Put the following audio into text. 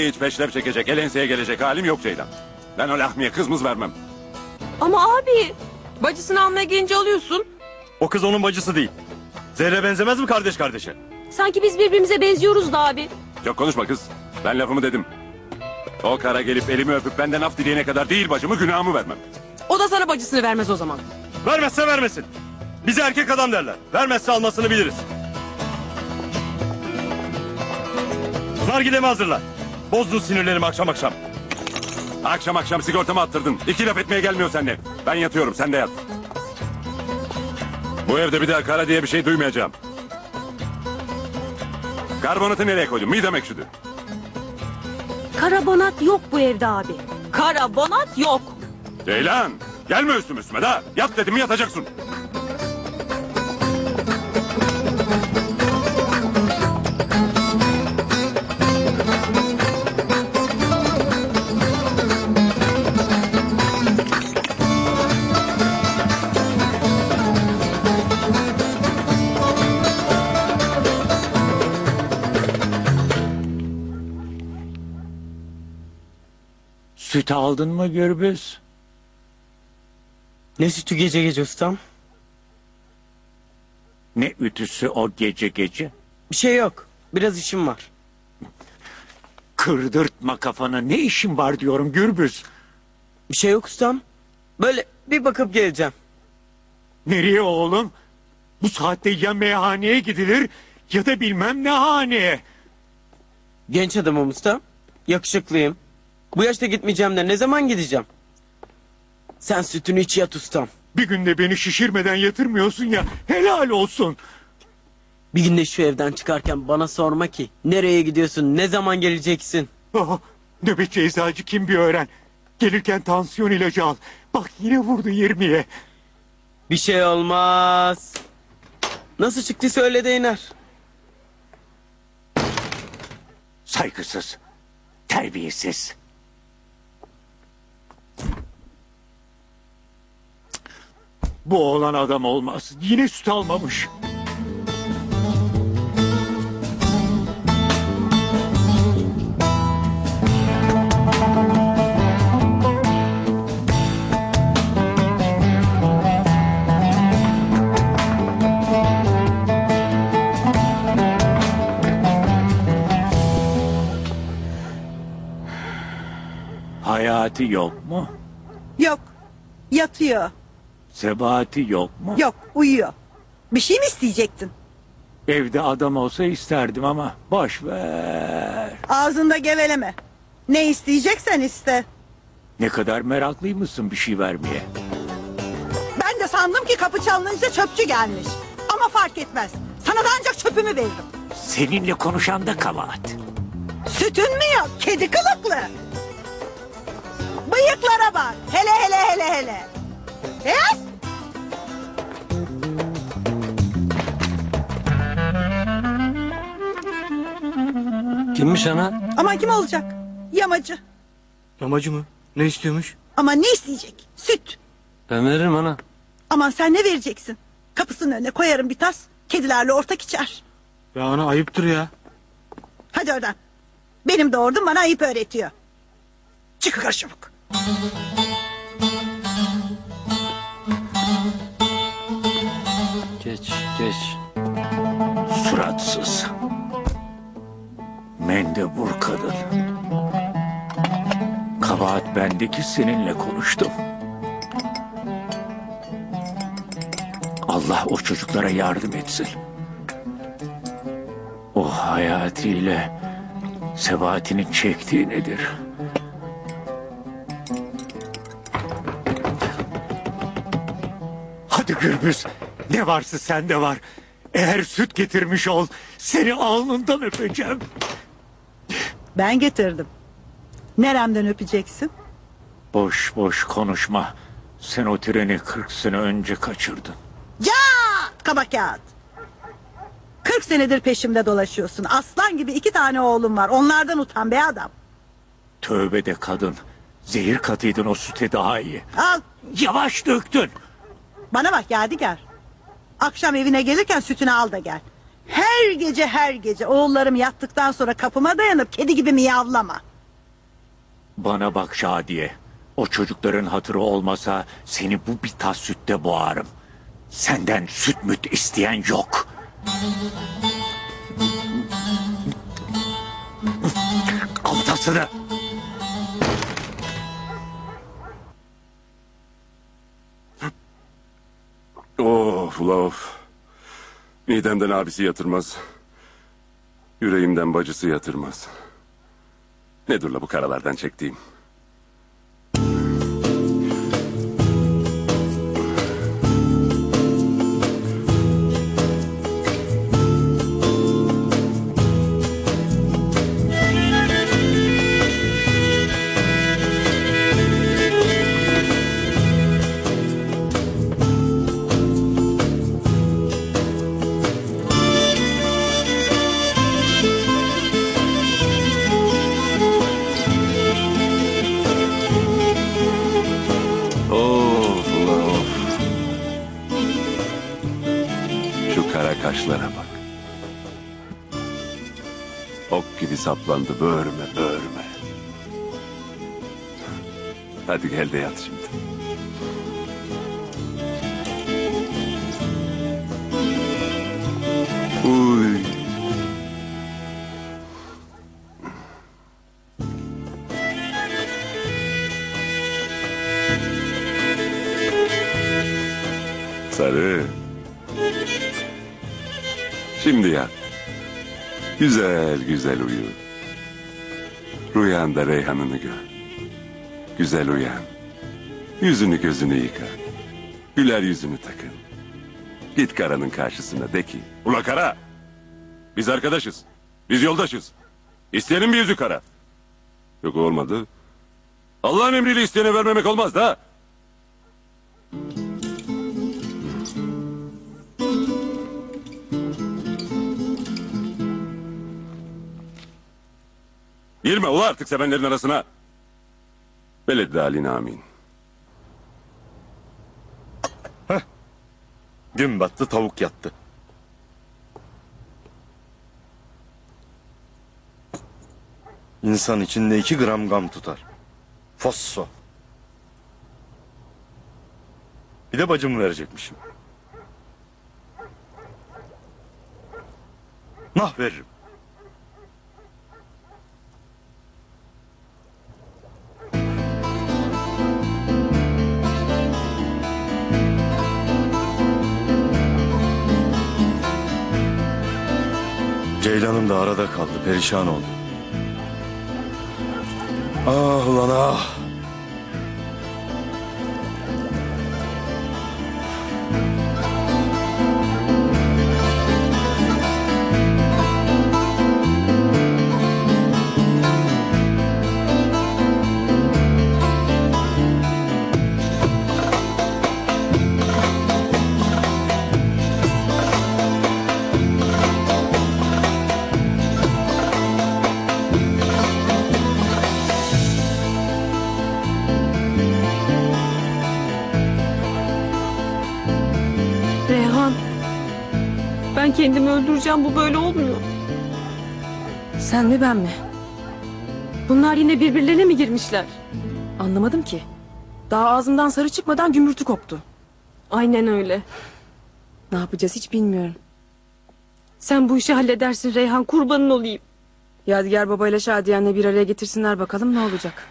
Hiç peşref çekecek, el enseye gelecek halim yok Ceylan. Ben o lahmiye kızmız vermem. Ama abi bacısını almaya gelince alıyorsun. O kız onun bacısı değil. Zerre benzemez mi kardeş kardeşe? Sanki biz birbirimize benziyoruz da abi. Çok konuşma kız. Ben lafımı dedim. O kara gelip elimi öpüp benden af dileyene kadar değil bacımı günahımı vermem. O da sana bacısını vermez o zaman. Vermezse vermesin. Bize erkek adam derler. Vermezse almasını biliriz. Nargilemi hazırla. Bozdun sinirlerimi akşam akşam. Akşam akşam sigortamı attırdın. İki laf etmeye gelmiyor seninle. Ben yatıyorum sen de yat. Bu evde bir daha kara diye bir şey duymayacağım. Karbonatı nereye koydun? Midem ekşidi. Karbonat yok bu evde abi. Karbonat yok. Ceylan gelme üstüme üstüme da. Yat dedim mi yatacaksın. Süt aldın mı Gürbüz? Ne sütü gece gece ustam? Ne ütüsü o gece gece? Bir şey yok. Biraz işim var. Kırdırtma kafanı ne işin var diyorum Gürbüz. Bir şey yok ustam. Böyle bir bakıp geleceğim. Nereye oğlum? Bu saatte ya meyhaneye gidilir ya da bilmem ne haneye. Genç adamım ustam. Yakışıklıyım. Bu yaşta gitmeyeceğim de ne zaman gideceğim? Sen sütünü iç yat ustam. Bir günde beni şişirmeden yatırmıyorsun ya helal olsun. Bir günde şu evden çıkarken bana sorma ki nereye gidiyorsun ne zaman geleceksin? Oh, nöbetçi eczacı kim bir öğren. Gelirken tansiyon ilacı al. Bak yine vurdu yirmiye. Bir şey olmaz. Nasıl çıktıysa öyle de iner. Saygısız. Terbiyesiz. Bu oğlan adam olmaz. Yine süt almamış. Hayati yok mu? Yok. Yatıyor. Sebahati yok mu? Yok uyuyor. Bir şey mi isteyecektin? Evde adam olsa isterdim ama boş ver. Ağzında geveleme. Ne isteyeceksen iste. Ne kadar meraklıymışsın bir şey vermeye. Ben de sandım ki kapı çalınınca çöpçü gelmiş. Ama fark etmez. Sana da ancak çöpümü veririm. Seninle konuşan da kabahat. Sütün mü yok? Kedi kılıklı. Bıyıklara bak. Hele hele hele hele. Beyaz. Kimmiş ana? Ama kim olacak? Yamacı. Yamacı mı? Ne istiyormuş? Ama ne isteyecek? Süt. Ben veririm ana. Aman sen ne vereceksin? Kapısının önüne koyarım bir tas. Kedilerle ortak içer. Ya ana ayıptır ya. Hadi oradan. Benim doğurdum bana ayıp öğretiyor. Çık yukarı Geç geç. Suratsız. Mendebur kadın. Kabahat bendeki seninle konuştum. Allah o çocuklara yardım etsin. O hayatiyle sebatinin çektiği nedir? Hadi Gürbüz. Ne varsa sende var. Eğer süt getirmiş ol, seni alnından öpeceğim. Ben getirdim. Neremden öpeceksin? Boş boş konuşma. Sen o treni 40 sene önce kaçırdın. Cat kaba kağıt. 40 senedir peşimde dolaşıyorsun. Aslan gibi iki tane oğlum var. Onlardan utan be adam. Tövbe de kadın. Zehir katıydın o süte daha iyi. Al Yavaş döktün. bana bak Yadigar. Akşam evine gelirken sütünü al da gel. Her gece her gece oğullarım yattıktan sonra kapıma dayanıp kedi gibi miyavlama. Bana bak Şadiye. O çocukların hatırı olmasa seni bu bir tas sütte boğarım. Senden süt müt isteyen yok. Al Of ula. Midemden abisi yatırmaz. Yüreğimden bacısı yatırmaz. Nedir la bu karalardan çektiğim? Gibi saplandı böğrüme böğrüme. Hadi gel de yat şimdi. Uy. Sarı. Şimdi yat. Güzel güzel uyu. Rüyanda Reyhan'ını gör. Güzel uyan. Yüzünü gözünü yıka. Güler yüzünü takın. Git Kara'nın karşısına de ki. Ula Kara. Biz arkadaşız. Biz yoldaşız. İsteyenin bir yüzü Kara. Yok olmadı. Allah'ın emriyle isteyene vermemek olmaz da. Girme ula artık sevenlerin arasına. Veled aline amin. Gün battı tavuk yattı. İnsan içinde iki gram gam tutar. Fosso. Bir de bacımı verecekmişim. Nah veririm. Ceylan'ım da arada kaldı, perişan oldu. Ah ulan ah. Ben kendimi öldüreceğim bu böyle olmuyor. Sen mi ben mi? Bunlar yine birbirlerine mi girmişler? Anlamadım ki. Daha ağzımdan sarı çıkmadan gümürtü koptu. Aynen öyle. Ne yapacağız hiç bilmiyorum. Sen bu işi halledersin Reyhan kurbanın olayım. Yadigar babayla Şadiyen'le bir araya getirsinler bakalım ne olacak.